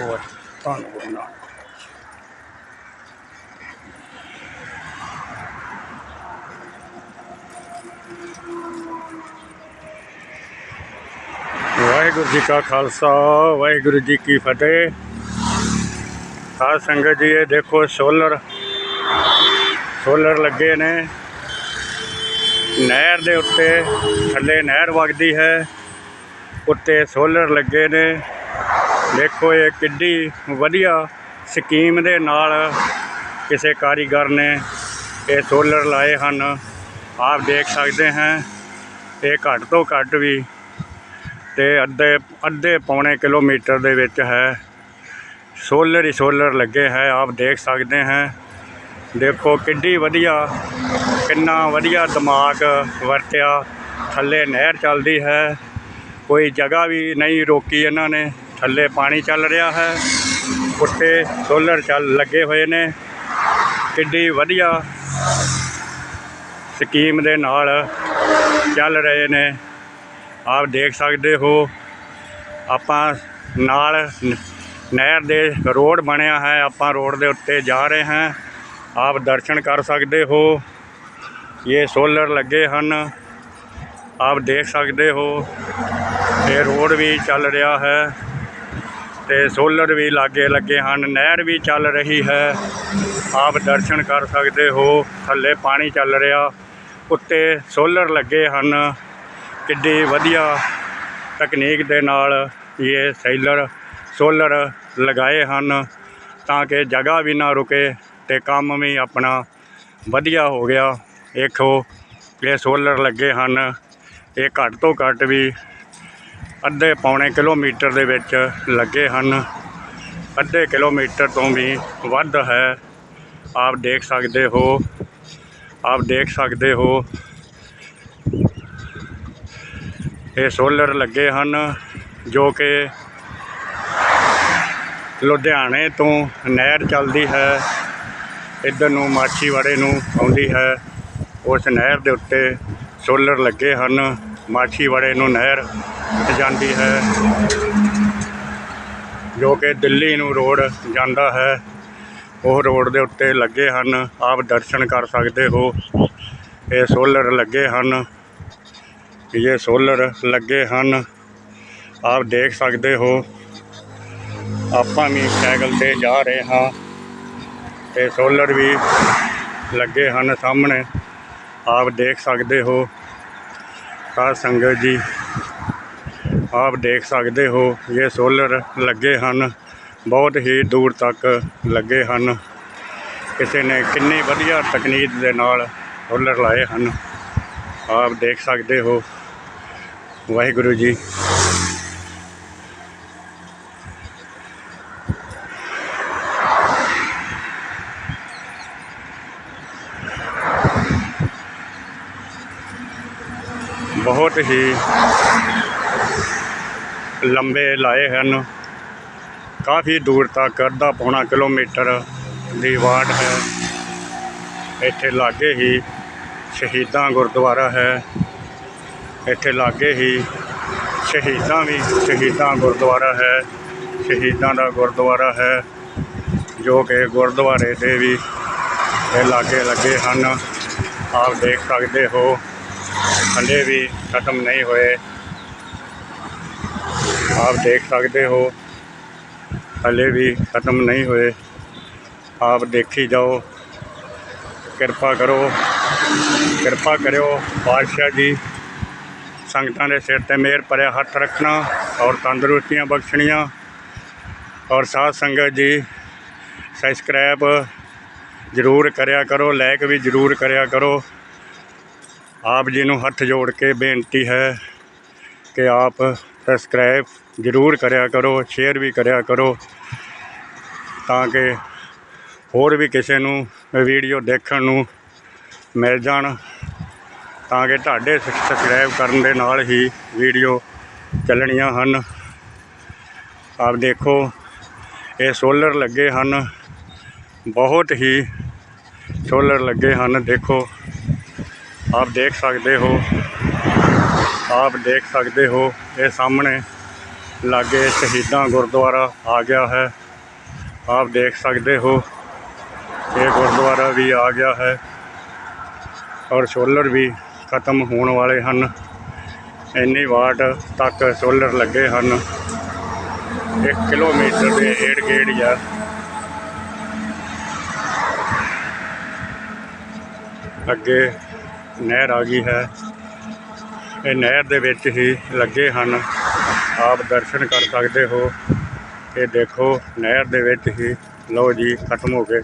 ਹੋਰ ਧੰਨ ਵਾਹਿਗੁਰੂ ਜੀ ਕਾ ਖਾਲਸਾ, ਵਾਹਿਗੁਰੂ ਜੀ ਕੀ ਫਤਿਹ। ਸਾਧ ਸੰਗਤ ਜੀ, ਇਹ ਦੇਖੋ ਸੋਲਰ ਸੋਲਰ ਲੱਗੇ ਨੇ। ਨਹਿਰ ਦੇ ਉੱਤੇ, ਥੱਲੇ ਨਹਿਰ ਵਗਦੀ ਹੈ। ਉੱਤੇ ਸੋਲਰ ਲੱਗੇ ਨੇ। ਦੇਖੋ ਇਹ ਕਿੱਡੀ ਵਧੀਆ ਸਕੀਮ ਦੇ ਨਾਲ ਕਿਸੇ ਕਾਰੀਗਰ ਨੇ ਇਹ ਸੋਲਰ ਲਾਏ ਹਨ। ਆਪ ਦੇਖ ਸਕਦੇ ਹਨ ਇਹ ਘੱਟ ਤੋਂ ਘੱਟ ਵੀ ਤੇ ਅੱਧੇ ਅੱਧੇ ਪੌਣੇ ਕਿਲੋਮੀਟਰ ਦੇ ਵਿੱਚ ਹੈ। ਸੋਲਰ ਹੀ ਸੋਲਰ ਲੱਗੇ ਹੈ, ਆਪ ਦੇਖ ਸਕਦੇ ਹੈ। ਦੇਖੋ ਕਿੱਡੀ ਵਧੀਆ, ਕਿੰਨਾ ਵਧੀਆ ਦਿਮਾਗ ਵਰਤਿਆ। ਥੱਲੇ ਨਹਿਰ ਚੱਲਦੀ ਹੈ, ਕੋਈ ਜਗ੍ਹਾ ਵੀ ਨਹੀਂ ਰੋਕੀ ਇਹਨਾਂ ਨੇ। ਥੱਲੇ ਪਾਣੀ ਚੱਲ ਰਿਹਾ ਹੈ। ਉੱਤੇ ਸੋਲਰ ਚੱਲ ਲੱਗੇ ਹੋਏ ਨੇ। ਕਿੱਡੀ ਵਧੀਆ ਸਕੀਮ ਦੇ ਨਾਲ ਚੱਲ ਰਹੇ ਨੇ। ਆਪ ਦੇਖ ਸਕਦੇ ਹੋ, ਆਪਾਂ ਨਾਲ ਨਹਿਰ ਦੇ ਰੋਡ ਬਣਿਆ ਹੈ। ਆਪਾਂ ਰੋਡ ਦੇ ਉੱਤੇ ਜਾ ਰਹੇ ਹਾਂ। ਆਪ ਦਰਸ਼ਨ ਕਰ ਸਕਦੇ ਹੋ। ਇਹ ਸੋਲਰ ਲੱਗੇ ਹਨ। ਆਪ ਦੇਖ ਸਕਦੇ ਹੋ, ਇਹ ਰੋਡ ਵੀ ਚੱਲ ਰਿਹਾ ਹੈ। ਤੇ ਸੋਲਰ ਵੀ ਲਾਗੇ ਲੱਗੇ ਹਨ, ਨਹਿਰ ਵੀ ਚੱਲ ਰਹੀ ਹੈ। ਆਪ ਦਰਸ਼ਨ ਕਰ ਸਕਦੇ ਹੋ, ਥੱਲੇ ਪਾਣੀ ਚੱਲ ਰਿਹਾ। ਉੱਤੇ ਸੋਲਰ ਲੱਗੇ ਹਨ। ਕਿੱਡੀ ਵਧੀਆ ਤਕਨੀਕ ਦੇ ਨਾਲ ਇਹ ਸੈਲਰ ਸੋਲਰ ਲਗਾਏ ਹਨ, ਤਾਂ ਕਿ ਜਗ੍ਹਾ ਵੀ ਨਾ ਰੁਕੇ ਤੇ ਕੰਮ ਵੀ ਆਪਣਾ ਵਧੀਆ ਹੋ ਗਿਆ। ਦੇਖੋ, ਇਹ ਸੋਲਰ ਲੱਗੇ ਹਨ। ਇਹ ਘੱਟ ਤੋਂ ਘੱਟ ਵੀ ਅੱਧੇ ਪੌਣੇ ਕਿਲੋਮੀਟਰ ਦੇ ਵਿੱਚ ਲੱਗੇ ਹਨ। ਅੱਧੇ ਕਿਲੋਮੀਟਰ ਤੋਂ ਵੀ ਵੱਧ ਹੈ। ਆਪ ਦੇਖ ਸਕਦੇ ਹੋ। ਆਪ ਦੇਖ ਸਕਦੇ ਹੋ। ਇਹ ਸੋਲਰ ਲੱਗੇ ਹਨ, ਜੋ ਕਿ ਲੁਧਿਆਣੇ ਤੋਂ ਨਹਿਰ ਚੱਲਦੀ ਹੈ। ਇੱਧਰ ਨੂੰ ਮਾਛੀਵਾੜੇ ਨੂੰ ਆਉਂਦੀ ਹੈ। ਉਸ ਨਹਿਰ ਦੇ ਉੱਤੇ ਸੋਲਰ ਲੱਗੇ ਹਨ। ਮਾਛੀਵਾੜੇ ਨੂੰ ਨਹਿਰ ਜਾਂਦੀ ਹੈ, ਜੋ ਕਿ ਦਿੱਲੀ ਨੂੰ ਰੋਡ ਜਾਂਦਾ ਹੈ। ਉਹ ਰੋਡ ਦੇ ਉੱਤੇ ਲੱਗੇ ਹਨ, ਆਪ ਦਰਸ਼ਨ ਕਰ ਸਕਦੇ ਹੋ। ਇਹ ਸੋਲਰ ਲੱਗੇ ਹਨ। ਇਹ ਸੋਲਰ ਲੱਗੇ ਹਨ। ਆਪ ਦੇਖ ਸਕਦੇ ਹੋ। ਆਪਾਂ ਵੀ ਸਾਈਕਲ ਤੇ ਜਾ ਰਹੇ ਹਾਂ। ਤੇ ਸੋਲਰ ਵੀ ਲੱਗੇ ਹਨ ਸਾਹਮਣੇ। ਆਪ ਦੇਖ ਸਕਦੇ ਹੋ। ਸਾਧ ਸੰਗਤ ਜੀ। ਆਪ ਦੇਖ ਸਕਦੇ ਹੋ, ਇਹ ਸੋਲਰ ਲੱਗੇ ਹਨ। ਬਹੁਤ ਹੀ ਦੂਰ ਤੱਕ ਲੱਗੇ ਹਨ। ਕਿਸੇ ਨੇ ਕਿੰਨੀ ਵਧੀਆ ਤਕਨੀਕ ਦੇ ਨਾਲ ਸੋਲਰ ਲਾਏ ਹਨ। ਆਪ ਦੇਖ ਸਕਦੇ ਹੋ। ਵਾਹਿਗੁਰੂ ਜੀ। ਬਹੁਤ ਹੀ ਲੰਬੇ ਲਾਏ ਹਨ। ਕਾਫੀ ਦੂਰ ਤੱਕ ਅੱਧਾ ਪੌਣਾ ਕਿਲੋਮੀਟਰ ਦੀ ਵਾਟ ਹੈ। ਇੱਥੇ ਲਾਗੇ ਹੀ ਸ਼ਹੀਦਾਂ ਗੁਰਦੁਆਰਾ ਹੈ। ਇੱਥੇ ਲਾਗੇ ਹੀ ਸ਼ਹੀਦਾਂ ਵੀ ਸ਼ਹੀਦਾਂ ਗੁਰਦੁਆਰਾ ਹੈ। ਸ਼ਹੀਦਾਂ ਦਾ ਗੁਰਦੁਆਰਾ ਹੈ, ਜੋ ਕਿ ਗੁਰਦੁਆਰੇ ਦੇ ਵੀ ਇਹ ਲਾਗੇ ਲੱਗੇ ਹਨ। ਆਪ ਦੇਖ ਸਕਦੇ ਹੋ। ਹਲੇ ਵੀ ਖਤਮ ਨਹੀਂ ਹੋਏ। ਆਪ ਦੇਖ ਸਕਦੇ ਹੋ, ਹਲੇ ਵੀ ਖਤਮ ਨਹੀਂ ਹੋਏ। ਆਪ ਦੇਖੀ ਜਾਓ। ਕਿਰਪਾ ਕਰੋ। ਕਿਰਪਾ ਕਰਿਓ ਪਾਤਸ਼ਾਹ ਜੀ। ਸੰਗਤਾਂ ਦੇ ਸਿਰ ਤੇ ਮਿਹਰ ਭਰਿਆ ਹੱਥ ਰੱਖਣਾ ਔਰ ਤੰਦਰੁਸਤੀਆਂ ਬਖਸ਼ਣੀਆਂ। ਔਰ ਸਾਧ ਸੰਗਤ ਜੀ ਸਬਸਕ੍ਰਾਈਬ ਜ਼ਰੂਰ ਕਰਿਆ ਕਰੋ ਲਾਈਕ ਵੀ ਜ਼ਰੂਰ ਕਰਿਆ ਕਰੋ। ਆਪ ਜੀ ਨੂੰ ਹੱਥ ਜੋੜ ਕੇ ਬੇਨਤੀ ਹੈ ਕਿ ਆਪ ਸਬਸਕ੍ਰਾਈਬ ਜ਼ਰੂਰ ਕਰਿਆ ਕਰੋ ਸ਼ੇਅਰ ਵੀ ਕਰਿਆ ਕਰੋ, ਤਾਂ ਕਿ ਹੋਰ ਵੀ ਕਿਸੇ ਨੂੰ ਵੀਡੀਓ ਦੇਖਣ ਨੂੰ ਮਿਲ ਜਾਣ, ਤਾਂ ਕਿ ਤੁਹਾਡੇ ਸਬਸਕ੍ਰਾਈਬ ਕਰਨ ਦੇ ਨਾਲ ਹੀ ਵੀਡੀਓ ਚੱਲਣੀਆਂ ਹਨ। ਆਪ ਦੇਖੋ, ਇਹ ਸੋਲਰ ਲੱਗੇ ਹਨ, ਬਹੁਤ ਹੀ ਸੋਲਰ ਲੱਗੇ ਹਨ, ਦੇਖੋ। ਆਪ ਦੇਖ ਸਕਦੇ ਹੋ। ਆਪ ਦੇਖ ਸਕਦੇ ਹੋ, ਇਹ ਸਾਹਮਣੇ ਲਾਗੇ ਸ਼ਹੀਦਾਂ ਗੁਰਦੁਆਰਾ ਆ ਗਿਆ ਹੈ। ਆਪ ਦੇਖ ਸਕਦੇ ਹੋ, ਇਹ ਗੁਰਦੁਆਰਾ ਵੀ ਆ ਗਿਆ ਹੈ ਔਰ ਸੋਲਰ ਵੀ ਖਤਮ ਹੋਣ ਵਾਲੇ ਹਨ। ਇੰਨੀ ਵਾਟ ਤੱਕ ਸੋਲਰ ਲੱਗੇ ਹਨ। 1 ਕਿਲੋਮੀਟਰ ਦੇ ਏੜ ਗੇੜ ਯਾਰ ਅੱਗੇ ਨਹਿਰ ਆ ਗਈ ਹੈ। ਇਹ ਨਹਿਰ ਦੇ ਵਿੱਚ ਹੀ ਲੱਗੇ ਹਨ। ਆਪ ਦਰਸ਼ਨ ਕਰ ਸਕਦੇ ਹੋ। ਇਹ ਦੇਖੋ, ਨਹਿਰ ਦੇ ਵਿੱਚ ਹੀ ਲਓ ਜੀ, ਖਤਮ ਹੋ ਗਏ।